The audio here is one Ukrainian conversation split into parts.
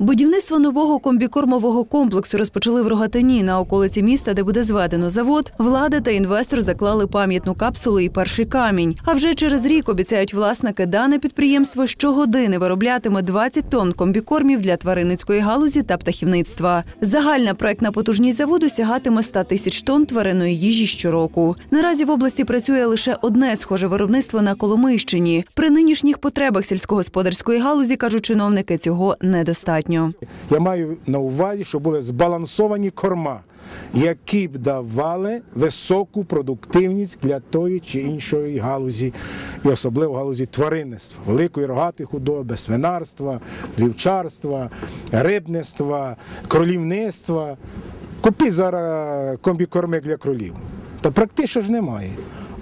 Будівництво нового комбікормового комплексу розпочали в Рогатині на околиці міста, де буде зведено завод. Влада та інвестор заклали пам'ятну капсулу і перший камінь. А вже через рік обіцяють власники дане підприємство щогодини вироблятиме 20 тонн комбікормів для тваринницької галузі та птахівництва. Загальна проектна потужність заводу сягатиме 100 тисяч тонн тваринної їжі щороку. Наразі в області працює лише одне схоже виробництво на Коломийщині. При нинішніх потребах сільськогосподарської галузі кажуть чиновники, цього недостатньо. Я маю на увазі, що були збалансовані корма, які б давали високу продуктивність для тої чи іншої галузі, і особливо галузі тваринництва, великої рогатої худоби, свинарства, вівчарства, рибництва, кролівництва. Купіть зараз комбікорми для кролів. Та практично ж немає.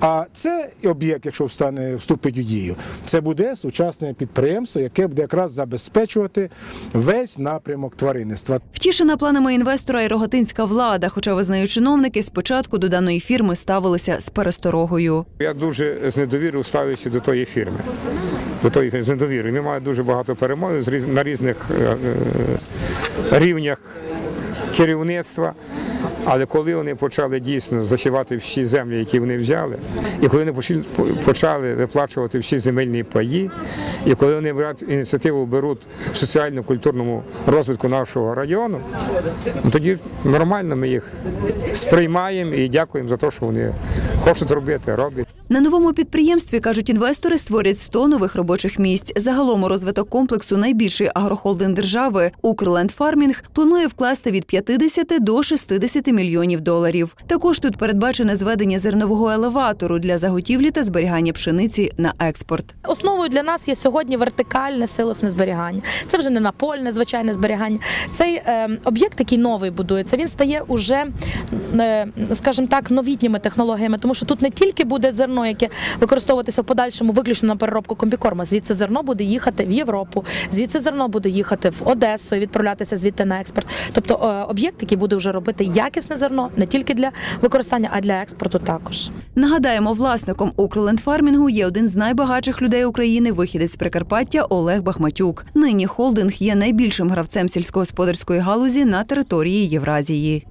А це об'єкт, якщо встане, вступить у дію, це буде сучасне підприємство, яке буде якраз забезпечувати весь напрямок тваринництва. Втішена планами інвестора і рогатинська влада, хоча визнають чиновники, спочатку до даної фірми ставилися з пересторогою. Я дуже з недовірою ставлюся до тої фірми. До тої фірми, з недовірою. Ми маємо дуже багато перемог з різ- на різних е, е, рівнях керівництва. Але коли вони почали дійсно зашивати всі землі, які вони взяли, і коли вони почали- виплачувати всі земельні паї, і коли вони беруть ініціативу беруть в соціально-культурному розвитку нашого району, ну, тоді нормально ми їх сприймаємо і дякуємо за те, що вони хочуть робити, роблять. На новому підприємстві, кажуть інвестори, створять 100 нових робочих місць. Загалом у розвиток комплексу найбільший агрохолдинг держави «Укрлендфармінг» планує вкласти від 50 до 60 мільйонів доларів. Також тут передбачене зведення зернового елеватору для заготівлі та зберігання пшениці на експорт. Основою для нас є сьогодні вертикальне силосне зберігання. Це вже не напольне звичайне зберігання. Цей е, об'єкт, який новий будується, він стає уже, е, скажімо так, новітніми технологіями, тому що тут не тільки буде зерно, яке використовуватися в подальшому виключно на переробку комбікорма. Звідси зерно буде їхати в Європу, звідси зерно буде їхати в Одесу і відправлятися звідти на експорт. Тобто е, об'єкт, який буде вже робити якісне зерно не тільки для використання, а для експорту також. Нагадаємо, власником «Укрлендфармінгу» є один з найбагатших людей України, вихідець Прикарпаття Олег Бахматюк. Нині холдинг є найбільшим гравцем сільськогосподарської галузі на території Євразії.